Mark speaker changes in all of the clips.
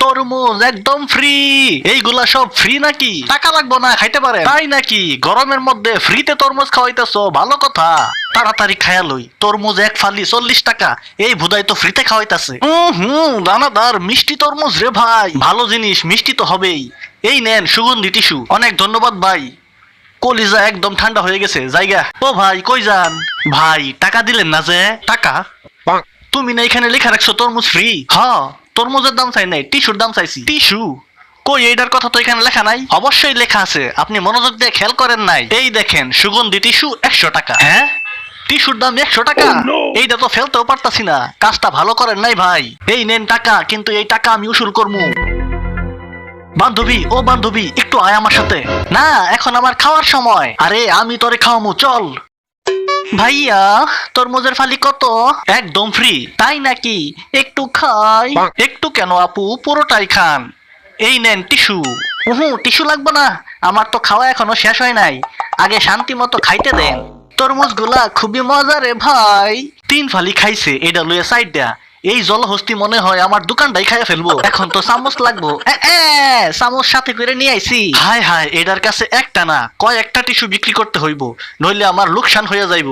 Speaker 1: তরমুজ একদম ফ্রি এইগুলা সব ফ্রি নাকি? টাকা লাগবো না খাইতে পারে তাই নাকি? গরমের মধ্যে ফ্রিতে তরমুজ খাওয়াইতেছো? ভালো কথা। তাড়াতাড়ি খায়া লই। তরমুজ এক ফালি চল্লিশ টাকা। এই ভুদাই তো ফ্রিতে খাওয়াইতাছে। হুম দানাদার মিষ্টি তরমুজ রে ভাই। ভালো জিনিস মিষ্টি তো হবেই। এই নেন সুগন্ধি টিস্যু। অনেক ধন্যবাদ ভাই। কলিজা একদম ঠান্ডা হয়ে গেছে। জায়গা। ও ভাই কই যান? ভাই টাকা দিলেন না যে? টাকা? তুমি না এখানে লেখা রাখছো তরমুজ ফ্রি হ্যাঁ তরমুজের দাম চাই নাই টিস্যুর দাম চাইছি। টিস্যু? কই এইটার কথা তো এখানে লেখা নাই? অবশ্যই লেখা আছে আপনি মনোযোগ দিয়ে খেয়াল করেন নাই। এই দেখেন সুগন্ধি টিস্যু একশো টাকা। হ্যাঁ? টিস্যুর দাম একশো টাকা? এইটা তো ফেলতেও পারতাছি না কাজটা ভালো করেন নাই ভাই। এই নেন টাকা কিন্তু এই টাকা আমি উসুল করব বান্ধবী ও বান্ধবী একটু আয় আমার সাথে। না এখন আমার খাওয়ার সময়। আরে আমি তোরে খাওয়ামু চল। ভাইয়া তরমুজের ফালি কত? একদম ফ্রি তাই নাকি? একটু খাই। একটু কেন আপু? পুরোটাই খান। এই নেন টিস্যু। হুম টিস্যু লাগবে না। আমার তো খাওয়া এখনও শেষ হয় নাই। আগে শান্তি মতো খাইতে দেন। তরমুজগুলা খুবই মজা রে ভাই। তিন ফালি খাইছে এটা লুয়ে সাইড দেয়া। এই জলহস্তি মনে হয় আমার দোকানটাই খাইয়া ফেলব। এখন তো চামচ লাগবো। চামচ সাথে করে নিয়ে আইছি। হায় হায়, এটার কাছে একটা না, কয় একটা টিস্যু বিক্রি করতে হইব, নইলে আমার লোকসান হইয়া যাইব।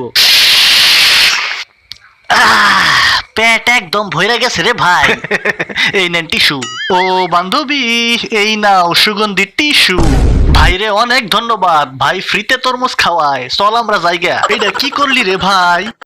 Speaker 1: পেট একদম ভইরা গেছে রে ভাই। এই নেন টিস্যু। ও বান্ধবী, এই নাও সুগন্ধি টিস্যু। ভাইরে, অনেক ধন্যবাদ। ভাই ফ্রিতে তরমুজ খাওয়ায়। চল আমরা জায়গা। এটা কি করলি রে ভাই?